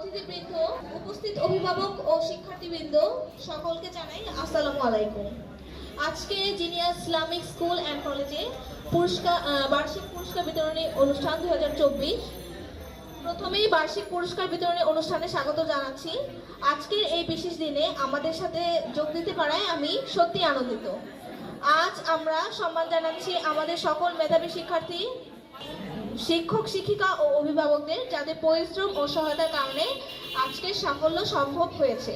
অতিথিবৃন্দ, উপস্থিত অভিভাবক ও শিক্ষার্থীবৃন্দ, সকলকে জানাই আসসালামু আলাইকুম। আজকে জিনিয়া ইসলামিক স্কুল অ্যান্ড কলেজে পুরস্কার বার্ষিক পুরস্কার বিতরণী অনুষ্ঠান দু হাজার চব্বিশ, প্রথমেই বার্ষিক পুরস্কার বিতরণী অনুষ্ঠানে স্বাগত জানাচ্ছি। আজকের এই বিশেষ দিনে আমাদের সাথে যোগ দিতে পারায় আমি সত্যি আনন্দিত। আজ আমরা সম্মান জানাচ্ছি আমাদের সকল মেধাবী শিক্ষার্থী। শিক্ষক, শিক্ষিকা ও অভিভাবকদের যাদের পরিশ্রম ও সহায়তার কারণে আজকের সাফল্য সম্ভব হয়েছে।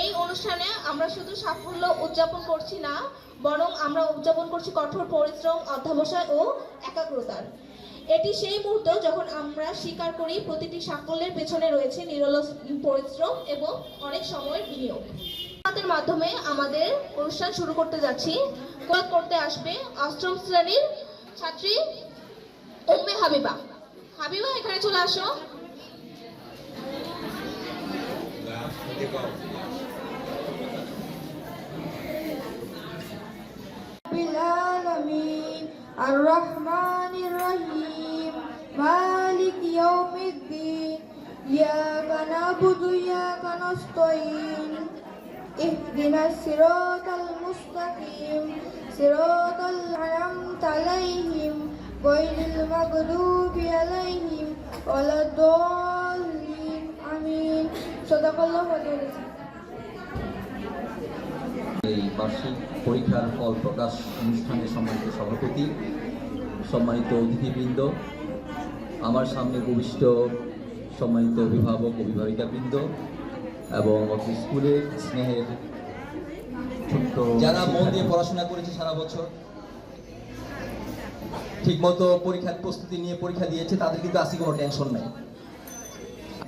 এই অনুষ্ঠানে আমরা শুধু সাফল্য উদযাপন করছি না, বরং আমরা উদযাপন করছি কঠোর পরিশ্রম, অধ্যাবসায় ও একাগ্রতার। এটি সেই মুহূর্ত যখন আমরা স্বীকার করি প্রতিটি সাফল্যের পেছনে রয়েছে নিরলস পরিশ্রম এবং অনেক সময়ের বিনিয়োগ। মাধ্যমে আমাদের অনুষ্ঠান শুরু করতে যাচ্ছি। করতে আসবে অষ্টম শ্রেণির ছাত্রী উম্মে হাবিবা হাবিবা এখানে চলে আসো رب العالمين الرحمن الرحيم مالك يوم الدين إياك نعبد وإياك نستعين اهدنا الصراط المستقيم صراط الأنعمت عليهم غير المغضوب عليهم ولا الضالين آمين صدق الله العظيم এই বার্ষিক পরীক্ষার ফল প্রকাশ অনুষ্ঠানে সম্মানিত সভাপতি সম্মানিত অতিথিবৃন্দ আমার সামনে ভূমিষ্ঠ সম্মানিত অভিভাবক অভিভাবিকাবৃন্দ এবং অত্র স্কুলের স্নেহের ছোট্ট যারা মন দিয়ে পড়াশোনা করেছে সারা বছর ঠিকমতো পরীক্ষার প্রস্তুতি নিয়ে পরীক্ষা দিয়েছে, তাদের কিন্তু আজকে কোনো টেনশন নেই।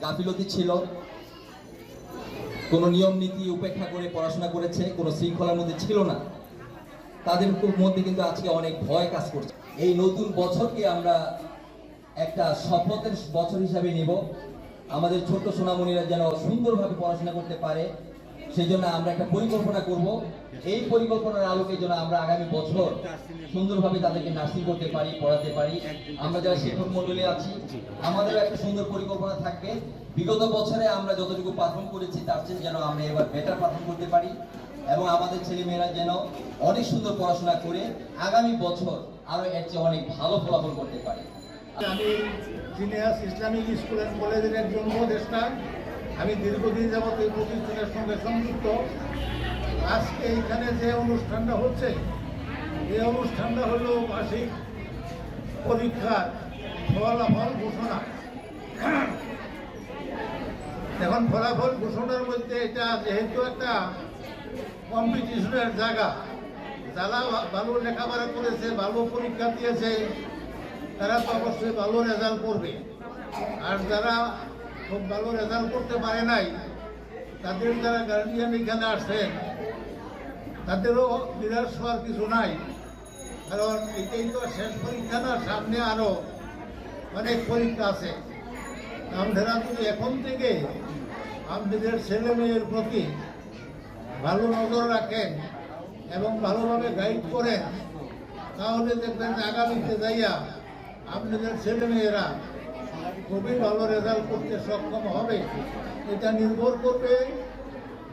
গাফিলতি ছিল। কোনো নিয়ম নীতি উপেক্ষা করে পড়াশোনা করেছে, কোনো শৃঙ্খলার মধ্যে ছিল না। তাদের মধ্যে কিন্তু আজকে অনেক ভয় কাজ করছে। এই নতুন বছরকে আমরা একটা শপথের বছর হিসাবে নিব। আমাদের ছোট্ট সোনামণিরা যেন সুন্দরভাবে পড়াশোনা করতে পারে। সেই জন্য আমরা একটা পরিকল্পনা করব। এই পরিকল্পনার আলোকে যেন আমরা আগামী বছর সুন্দরভাবে তাদেরকে নার্সিং করতে পারি, পড়াতে পারি। আমরা যারা শিক্ষক মন্ডলী আছি, আমাদেরও একটা সুন্দর পরিকল্পনা থাকবে। বিগত বছরে আমরা যতটুকু পারফর্ম করেছি, তার চেয়ে যেন আমরা এবার বেটার পারফর্ম করতে পারি এবং আমাদের ছেলেমেয়েরা যেন অনেক সুন্দর পড়াশোনা করে আগামী বছর আরও এর চেয়ে অনেক ভালো ফলাফল করতে পারে। আমি জিনিয়াস ইসলামিক স্কুল অ্যান্ড কলেজের একজন উপদেষ্টা। আমি দীর্ঘদিন যাবত এই প্রতিষ্ঠানের সঙ্গে সংযুক্ত আজকে এইখানে যে অনুষ্ঠানটা হচ্ছে, এই অনুষ্ঠানটা হলো বার্ষিক পরীক্ষার ফলাফল ঘোষণা। এখন ফলাফল ঘোষণার মধ্যে এটা যেহেতু একটা কম্পিটিশনের জায়গা, যারা ভালো লেখাপড়া করেছে, ভালো পরীক্ষা দিয়েছে, তারা তো অবশ্যই ভালো রেজাল্ট করবে। আর যারা খুব ভালো রেজাল্ট করতে পারে নাই। তাদের যারা গার্জিয়ান এখানে আসছেন তাদেরও নিরাশ হওয়ার কিছু নাই। কারণ এটাই তো শেষ পরীক্ষা না, সামনে আরও অনেক পরীক্ষা আছে। আপনারা যদি এখন থেকে আপনাদের ছেলে মেয়ের প্রতি ভালো নজর রাখেন এবং ভালোভাবে গাইড করেন। তাহলে দেখবেন আগামীতে যাইয়া আপনাদের ছেলে মেয়েরা খুবই ভালো রেজাল্ট করতে সক্ষম হবে। এটা নির্ভর করবে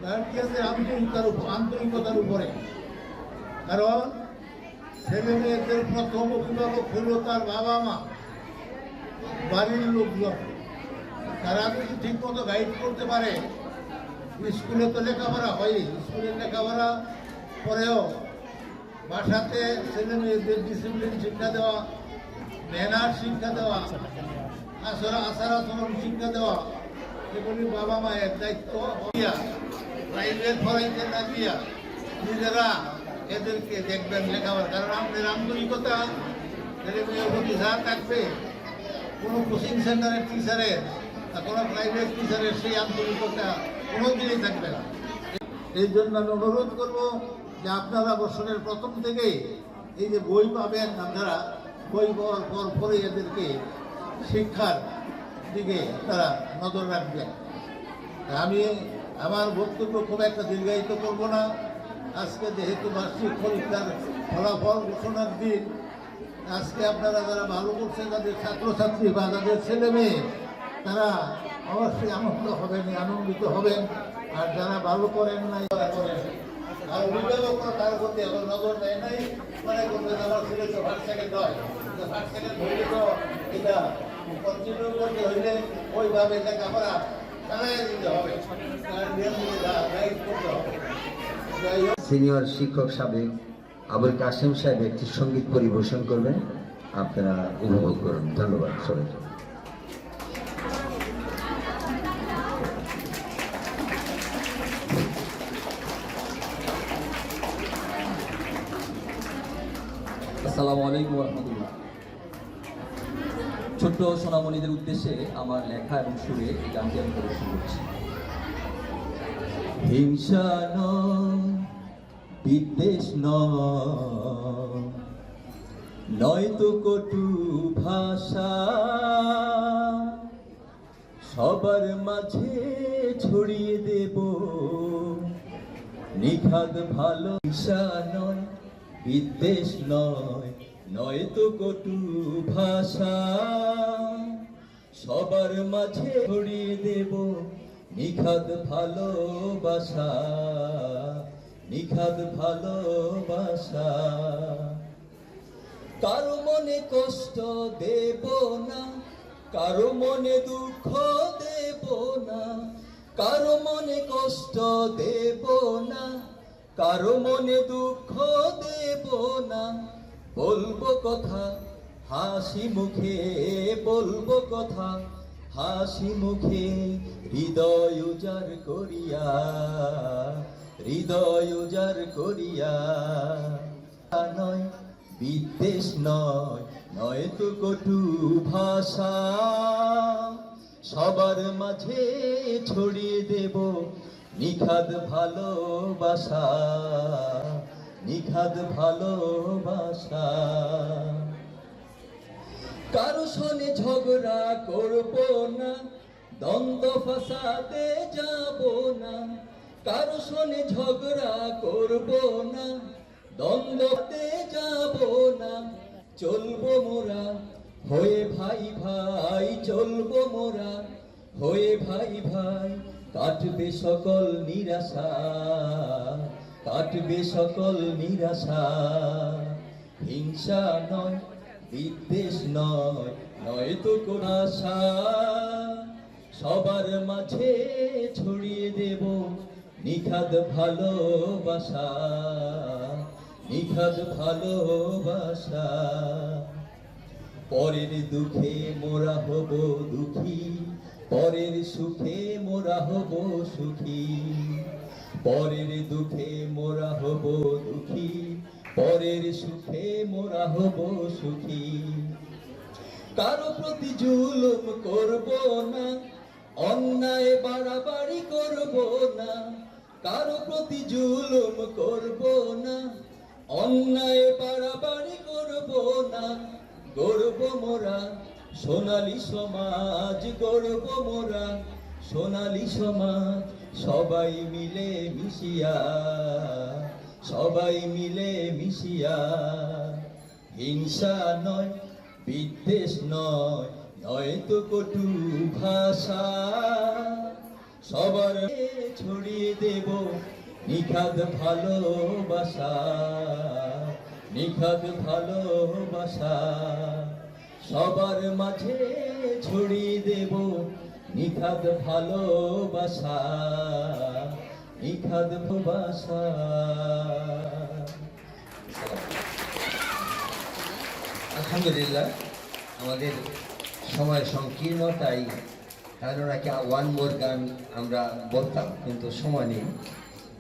গার্জিয়ানদের আন্তরিকতার উপর আন্তরিকতার উপরে। কারণ ছেলে মেয়েদের প্রথম অভিভাবক হল তার বাবা মা, বাড়ির লোকজন। তারা যদি ঠিক মতো গাইড করতে পারে? স্কুলে তো লেখাপড়া হয় স্কুলে লেখাপড়া পরেও বাসাতে ছেলে মেয়েদের ডিসিপ্লিন শিক্ষা দেওয়া ম্যানার শিক্ষা দেওয়া আচরণ শিক্ষা দেওয়া। বাবা দায়িত্ব প্রাইভেট না নিজেরা এদেরকে দেখবেন কারণ কোনো কোচিং সেন্টারের টিচারের কোনো টিচারের সেই কোনো থাকবে না। এই জন্য আমি অনুরোধ করব যে আপনারা বছরের প্রথম থেকেই এই যে বই পাবেন আপনারা বই পাওয়ার পর পরে এদেরকে শিক্ষার দিকে তারা নজর রাখবেন। আমি আমার বক্তব্য খুব একটা দীর্ঘায়িত করব না। আজকে যেহেতু বার্ষিক পরীক্ষার ফলাফল ঘোষণার দিন, আজকে আপনারা যারা ভালো করছেন তাদের ছাত্রছাত্রী বা তাদের ছেলে মেয়ে, তারা অবশ্যই আনন্দ হবেন, আনন্দিত হবেন। আর যারা ভালো করেন নাই, তারা করেন। আর অভিভাবক তার প্রতি আমার নজর দেয় নাই। মনে করবেন আমার ছেলে তো ফার্স্ট সেকেন্ড নয় ফার্স্ট সেকেন্ড হইলে তো এটা কন্টিনিউ করতে হইলে ওইভাবে লেখাপড়া চালাই দিতে হবে সিনিয়র শিক্ষক সাবেক আবুল কাসেম সাহেব একটি সংগীত পরিবেশন করবেন আপনারা উপভোগ করুন। ধন্যবাদ সবাইকে। আসসালামু আলাইকুম রহমতুল্লাহ। ছোট্ট সোনামণিদের উদ্দেশ্যে আমার লেখা এবং সুরে এই গানটি আমি পরিবেশন করছি। হিংসা বিদ্বেষ নয় নয়তো কটু ভাষা। সবার মাঝে ছড়িয়ে দেব নিখাদ ভালো। হিংসা নয়, বিদ্বেষ নয় নয়তো কটু ভাষা। সবার মাঝে ছড়িয়ে দেব নিখাদ ভালোবাসা নিখাদ ভালোবাসা। কারও মনে কষ্ট দেব না, কারও মনে দুঃখ দেব না, কারও মনে কষ্ট দেব না, কারও মনে দুঃখ দেব না। বলব কথা, হাসি মুখে বলব কথা, হাসি মুখে হৃদয় উজার করিয়া, হৃদয় উজার করিয়া। নয়, বিদ্বেষ নয় নয় তো কটু ভাষা। সবার মাঝে ছড়িয়ে দেব নিখাদ ভালোবাসা। নিখাদ ভালোবাসা। কারও সনে ঝগড়া করব না, দ্বন্দ্ব ফাসাতে যাব না। কারও সনে ঝগড়া করব না, দ্বন্দ্বতে যাব না। চলবো মোরা, হয়ে ভাই ভাই, চলবো মোরা, হয়ে ভাই ভাই, কাটবে সকল নিরাশা। কাটবে সকল নিরাশা। হিংসা নয়, বিদ্বেষ নয় নয় তো কোন আশা। সবার মাঝে ছড়িয়ে দেব নিখাদ ভালোবাসা নিখাদ ভালোবাসা। পরের দুঃখে মোরা হব দুঃখী, পরের সুখে মোরা হব সুখী। পরের দুঃখে মোরা হব দুঃখী, পরের সুখে মোরা হব সুখী। কারও প্রতি জুলুম করব না, অন্যায় বাড়াবাড়ি করব না। কারও প্রতি জুলুম করব না, অন্যায় বাড়াবাড়ি করব না। গর্ব মোরা, সোনালী সমাজ গর্ব মোরা, সোনালী সমাজ সবাই মিলে মিশিয়া, সবাই মিলে মিশিয়া। হিংসা নয়, বিদ্বেষ নয় নয় তো কটু ভাষা। সবার ছড়িয়ে দেব নিখাদ ভালোবাসা নিখাদ ভালোবাসা। সবার মাঝে ছড়িয়ে দেব নিখাদ ভালোবাসা নিখাদ ভালোবাসা। আলহামদুলিল্লাহ, আমাদের সময় সংকীর্ণ, তাই কেননা কি ওয়ান মোর গান আমরা বলতাম, কিন্তু সময় নেই।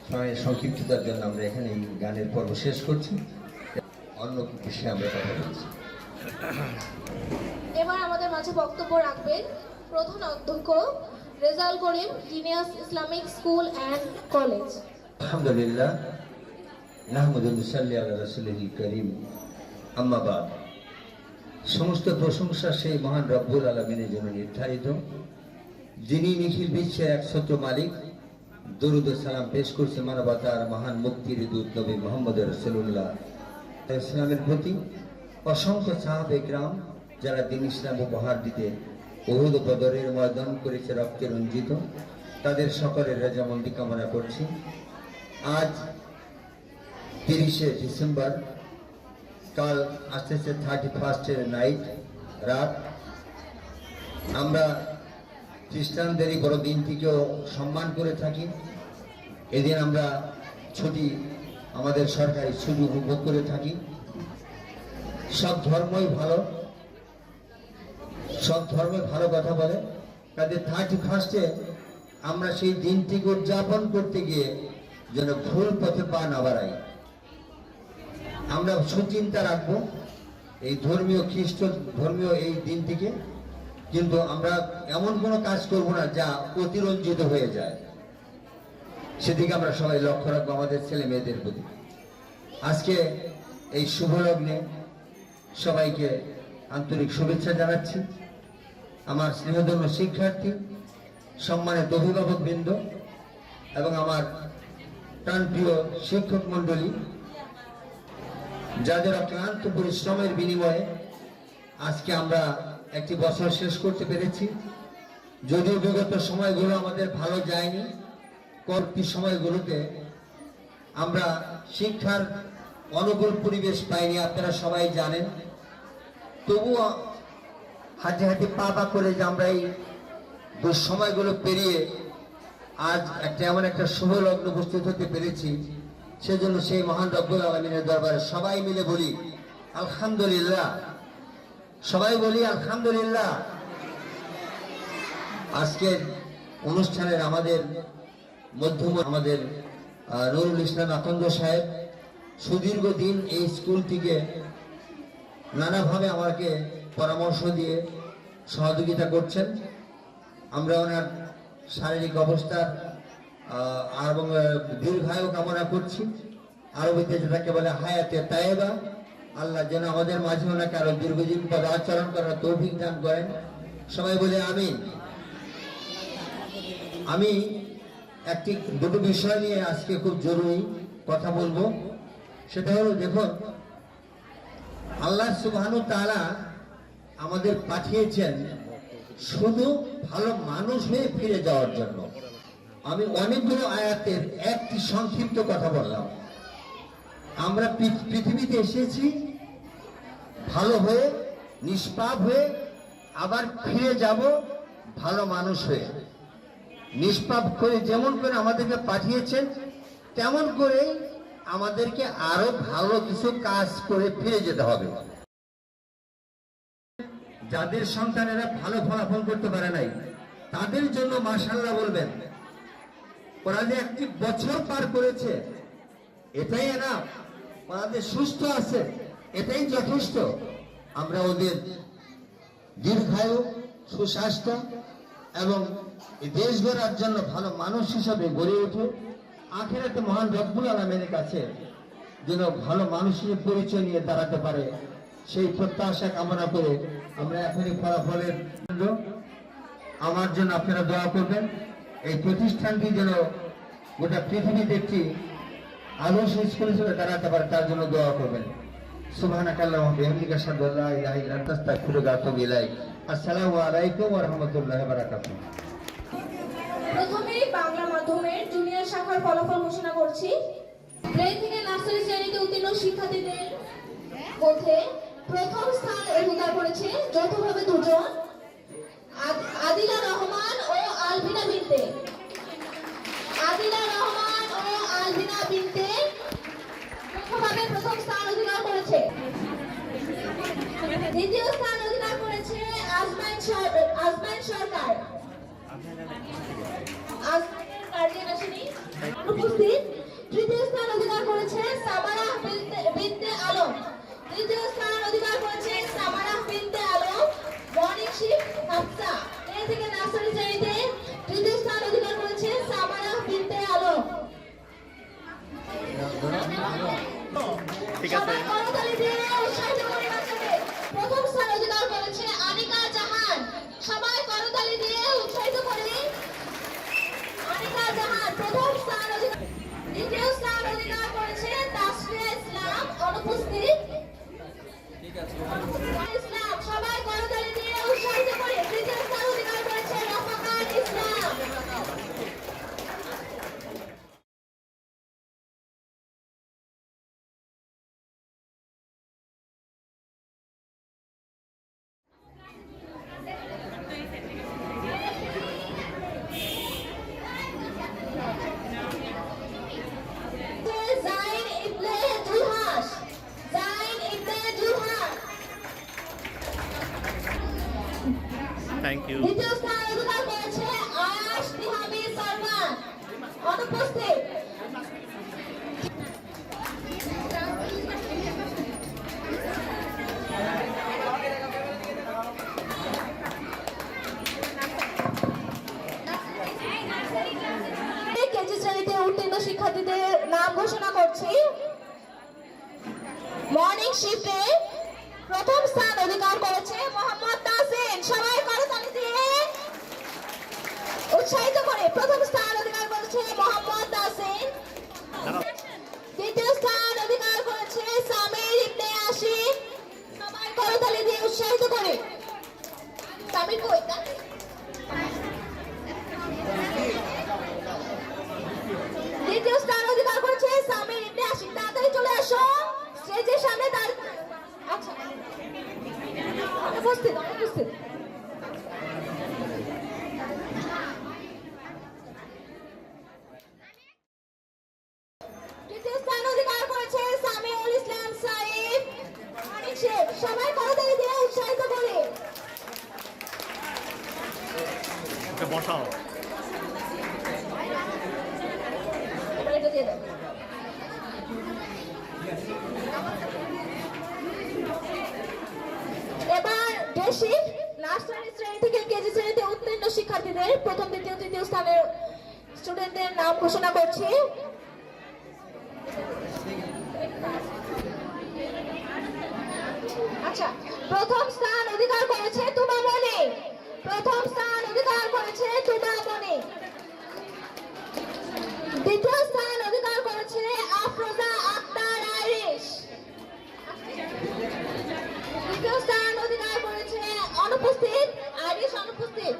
সময়ের সংক্ষিপ্ততার জন্য আমরা এখানে এই গানের পর্ব শেষ করছি। অন্য বিষয়ে আমরা কথা বলছি। এবার আমাদের মাঝে বক্তব্য রাখবেন। প্রধান অধ্যক্ষ Rezal Karim, genius Islamic school and college. আলহামদুলিল্লাহ নাহমদুল্লাহ আল্লাহ রসুল করিম। আম্মাবাদ সমস্ত প্রশংসা সেই মহান রব্বুল আলমিনের জন্য নির্ধারিত। যিনি নিখিল বিশ্বের একশত মালিক, দরুদ সালাম পেশ করছে মানবতার মহান মুক্তির দূত নবী মোহাম্মদ রসুল্লাহ ইসলামের প্রতি। অসংখ্য সাহাবে গ্রাম যারা দিন ইসলাম উপহার দিতে বহুদ বদরের ময়দান করেছে রক্তে রঞ্জিত। তাদের সকলের রেজামন্দি কামনা করছি। আজ তিরিশে ডিসেম্বর, কাল আসতেছে থার্টি ফার্স্টের নাইট রাত। আমরা খ্রিস্টানদের এই বড় দিনটিকেও সম্মান করে থাকি। এদিন আমরা ছুটি আমাদের সরকারি ছুটি উপভোগ করে থাকি। সব ধর্মই ভালো। সব ধর্মে ভালো কথা বলে। কাজে থার্টি ফার্স্টে আমরা সেই দিনটিকে উদযাপন করতে গিয়ে যেন ভুল পথে পা না বাড়াই। আমরা সুচিন্তা রাখব এই ধর্মীয় খ্রিস্ট, ধর্মীয় এই দিনটিকে। কিন্তু আমরা এমন কোনো কাজ করব না যা অতিরঞ্জিত হয়ে যায়। সেদিকে আমরা সবাই লক্ষ্য রাখব আমাদের ছেলে মেয়েদের প্রতি। আজকে এই শুভ লগ্নে সবাইকে আন্তরিক শুভেচ্ছা জানাচ্ছি। আমার স্নেহধন্য শিক্ষার্থী, সম্মানিত অভিভাবক বৃন্দ এবং আমার প্রাণপ্রিয় শিক্ষক মণ্ডলী, যাদের অক্লান্ত পরিশ্রমের বিনিময়ে আজকে আমরা একটি বছর শেষ করতে পেরেছি। যদিও বিগত সময়গুলো আমাদের ভালো যায়নি পরবর্তী সময়গুলোতে আমরা শিক্ষার অনুকূল পরিবেশ পাইনি, আপনারা সবাই জানেন। তবুও হাতে হাতে পা পা করে যে আমরা এই দুঃসময়গুলো পেরিয়ে আজ একটা এমন একটা শুভ লগ্ন উপস্থিত হতে পেরেছি, সেজন্য সেই মহান রব্বুল আলমিনের দরবারে সবাই মিলে বলি, আলহামদুলিল্লাহ। সবাই বলি, আলহামদুলিল্লাহ। আজকের অনুষ্ঠানের আমাদের মধ্যম আমাদের নুরুল ইসলাম আকন্দ সাহেব সুদীর্ঘ দিন এই স্কুলটিকে নানাভাবে আমাকে পরামর্শ দিয়ে সহযোগিতা করছেন। আমরা ওনার শারীরিক অবস্থার এবং দীর্ঘায়ু কামনা করছি। আরবিতে যেটাকে বলে হায়াতে তায়েবা, আল্লাহ যেন আমাদের মাঝে ওনাকে আরও দীর্ঘদিন পদ আচরণ করার তৌফিক দান করেন। সবাই বলে আমি আমি একটি, দুটো বিষয় নিয়ে আজকে খুব জরুরি কথা বলব। সেটা হলো, দেখুন আল্লাহ সুবহানু তাআলা আমাদের পাঠিয়েছেন শুধু ভালো মানুষ হয়ে ফিরে যাওয়ার জন্য। আমি অনেকগুলো আয়াতের একটি সংক্ষিপ্ত কথা বললাম। আমরা পৃথ- পৃথিবীতে এসেছি, ভালো হয়ে, নিষ্পাপ হয়ে, আবার ফিরে যাব ভালো মানুষ হয়ে। নিষ্পাপ করে যেমন করে আমাদেরকে পাঠিয়েছেন, তেমন করে আমাদেরকে আরও ভালো কিছু কাজ করে ফিরে যেতে হবে। যাদের সন্তানেরা ভালো ফলাফল করতে পারে নাই, তাদের জন্য মাশাল্লাহ বলবেন ওরা যে একটি বছর পার করেছে, এটাই এরা ওরা যে সুস্থ আছে, এটাই যথেষ্ট। আমরা ওদের দীর্ঘায়ু, সুস্বাস্থ্য এবং দেশ গড়ার জন্য ভালো মানুষ হিসাবে গড়ে ওঠে আখেরাতে মহান রব্বুল আলমের কাছে যেন ভালো মানুষের পরিচয় নিয়ে দাঁড়াতে পারে, সেই প্রত্যাশা কামনা করে আমরা এখনই ফলাফলের আমার জন্য আপনারা দোয়া করবেন। এই প্রতিষ্ঠানটি যেন গোটা পৃথিবীতে একটি আদর্শ স্কুল হিসেবে দাঁড়াতে পারে, তার জন্য দোয়া করবেন। ইলাইক। আসসালামু আলাইকুম রাহমাতুল্লাহি বারাকাতুহু। মাধ্যমের জুনিয়র শাখার ফলাফল ঘোষণা করছি। প্লে থেকে নার্সারি শ্রেণীতে উত্তীর্ণ শিক্ষার্থীদের মধ্যে প্রথম স্থান অধিকার করেছে যৌথভাবে দুজন, আদ- আদিলা রহমান ও আলভিনা বিনতে। আদিলা রহমান ও আলভিনা বিনতে যৌথভাবে প্রথম স্থান অধিকার করেছে। দ্বিতীয় স্থান অধিকার করেছে আজমাইন সর- আজমাইন সরকার। তৃতীয় স্থান অধিকার করেছে সামারা বিনতে বিনতে আলম তৃতীয় স্থান অধিকার করেছে Samara Binte Alam morning shift Hafsa A থেকে নার্সারি শ্রেণীতে তৃতীয় স্থান অধিকার করেছে সামারা বিনতে আলম সবাই করতালি দিয়ে উৎসাহিত করি বাচ্চাকে। প্রথম স্থান অধিকার করেছে আনিকা জাহান সবাই করতালি দিয়ে উৎসাহিত করি আনিকা জাহান প্রথম স্থান অধিকার দ্বিতীয় স্থান অধিকার করেছে তাসফিয়া ইসলাম অনুপস্থিত ইসলাম সবাই করতালি দিয়ে উৎসাহিত করে তৃতীয় স্থান you. দ্বিতীয় স্থান অধিকার করেছে আয়াস তিহামি সালমান অনুপস্থিত কেজি শ্রেণীতে উত্তীর্ণ শিক্ষার্থীদের নাম ঘোষণা করছি মর্নিং প্রথম স্থান অধিকার করেছে মোহাম্মদ তাসিন। সবাই করতালি দিয়ে উৎসাহিত করে। প্রথম স্থান অধিকার করেছে মোহাম্মদ তাসিন। দ্বিতীয় স্থান অধিকার করেছে সামির ইবনে আশিক। সবাই করতালি দিয়ে উৎসাহিত করে। সামির কই? দ্বিতীয় স্থান অধিকার করেছে সামির ইবনে আশিক। তাড়াতাড়ি চলে আসো। স্টেজের সামনে দাঁড় আচ্ছা উপস্থিত শেখ সবাই দিয়ে উৎসাহিত করে এবার এটা দিয়ে দাও এবার বেশি নার্সারি শ্রেণি থেকে কেজি শ্রেণীতে উত্তীর্ণ শিক্ষার্থীদের প্রথম দ্বিতীয় তৃতীয় স্থানের স্টুডেন্টদের নাম ঘোষণা করছি। আচ্ছা প্রথম স্থান অধিকার করেছে তুমা মনে প্রথম স্থান অধিকার করেছে তুমা মনে দ্বিতীয় স্থান অধিকার করেছে আফরোজা আক্তার আইরিশ। দ্বিতীয় স্থান অধিকার করেছে অনুপস্থিত, আইরিশ অনুপস্থিত।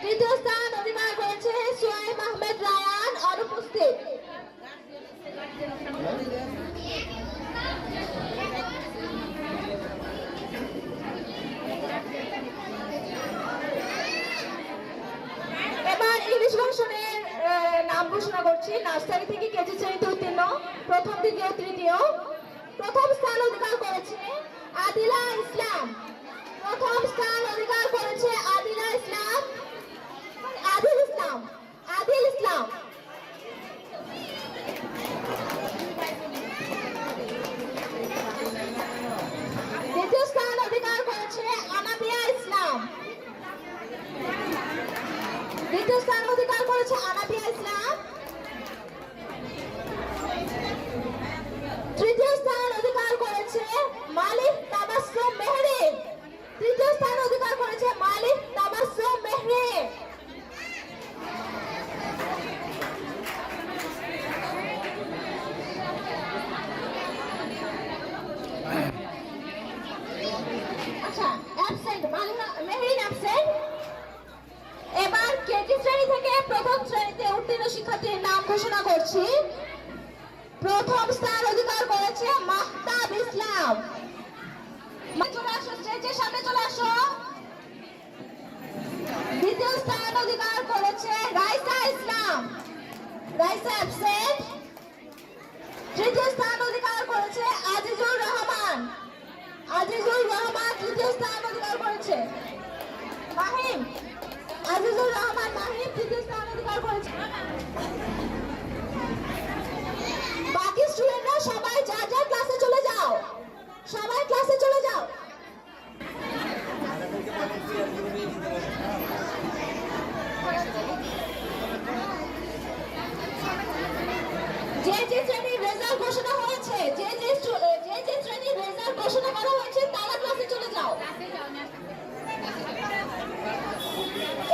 তৃতীয় স্থান অধিকার করেছে সোয়াইব আহমেদ রায়ান অনুপস্থিত এবার ইংলিশ আহ, নাম ঘোষণা করছি। নার্সারি থেকে কেজি শ্রেণীতে উত্তীর্ণ প্রথম দ্বিতীয় তৃতীয়। প্রথম স্থান অধিকার করেছে আদিলা ইসলাম। প্রথম স্থান অধিকার করেছে আদিলা ইসলাম। আদিল ইসলাম দ্বিতীয় স্থান অধিকার করেছে আনাবিয়া ইসলাম দ্বিতীয় স্থান অধিকার করেছে আনাবিয়া ইসলাম তৃতীয় স্থান অধিকার করেছে মালিক তাবাসসুম মেহরি তৃতীয় স্থান অধিকার করেছে মালিক তাবাসসুম মেহরি আচ্ছা অ্যাবসেন্ট মালিকা মেহরিন অ্যাবসেন্ট এবার কেজি শ্রেণি থেকে প্রথম শ্রেণীতে উত্তীর্ণ শিক্ষার্থীর নাম ঘোষণা করছি প্রথম স্থান অধিকার করেছে মাহতাব ইসলাম। দ্বিতীয় স্থান অধিকার করেছে রাইসা ইসলাম। রাইসা তৃতীয় স্থান অধিকার করেছে রহমান। রহমান স্থান অধিকার করেছে। মাহিম, আজিজুর রহমান, মাহিম তৃতীয় স্থান অধিকার করেছে। স্টুডেন্টরা সবাই যা যা ক্লাসে চলে যাও। সবাই ক্লাসে চলে যাও। যে যে শ্রেণির রেজাল্ট ঘোষণা হয়েছে যে যে স্টু- যে যে শ্রেণির রেজাল্ট ঘোষণা করা হয়েছে তারা ক্লাসে চলে যাও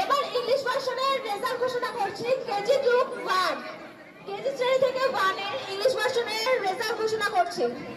এবার ইংলিশ ভার্সনের রেজাল্ট ঘোষণা করছি কেজি টু ওয়ান কেজি শ্রেণি থেকে ওয়ানের ইংলিশ ভার্সনের রেজাল্ট ঘোষণা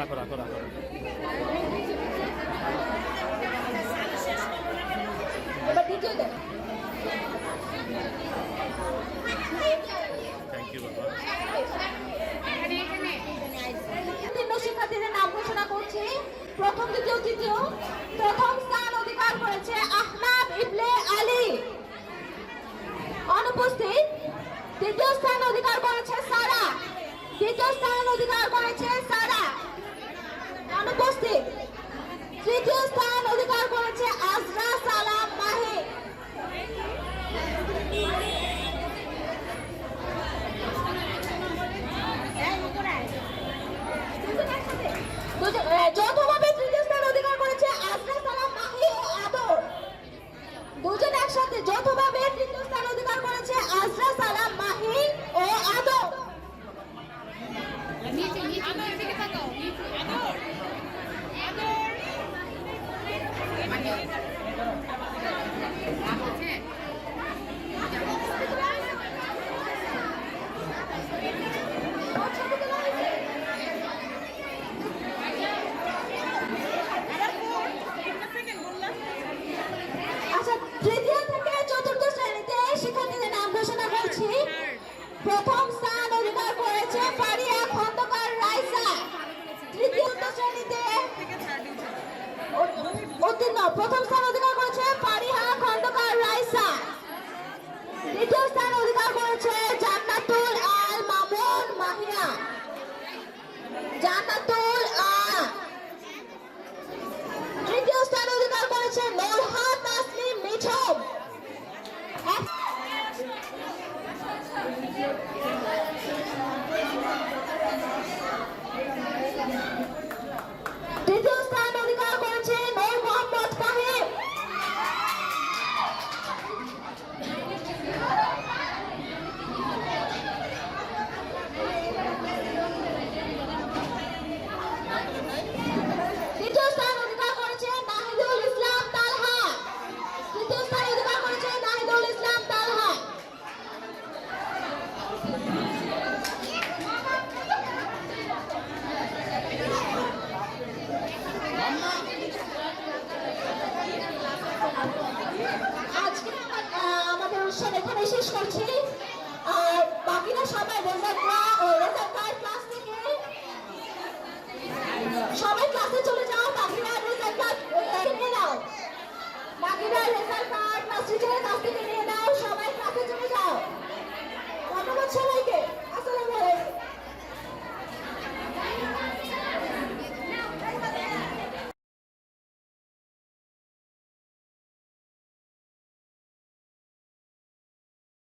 রাখো রাখো রাখো নাম ঘোষণা করছি। প্রথম দ্বিতীয় তৃতীয় প্রথম স্থান অধিকার করেছে আহমাদ ইবনে আলী। অনুপস্থিত তৃতীয় স্থান অধিকার করেছে সারা। তৃতীয় স্থান দ্বিতীয় স্থান অধিকার করেছে জান্নাতুল আল মামুন মাহিরা তৃতীয় স্থান অধিকার করেছে নোলহা তাসলিম মিঠম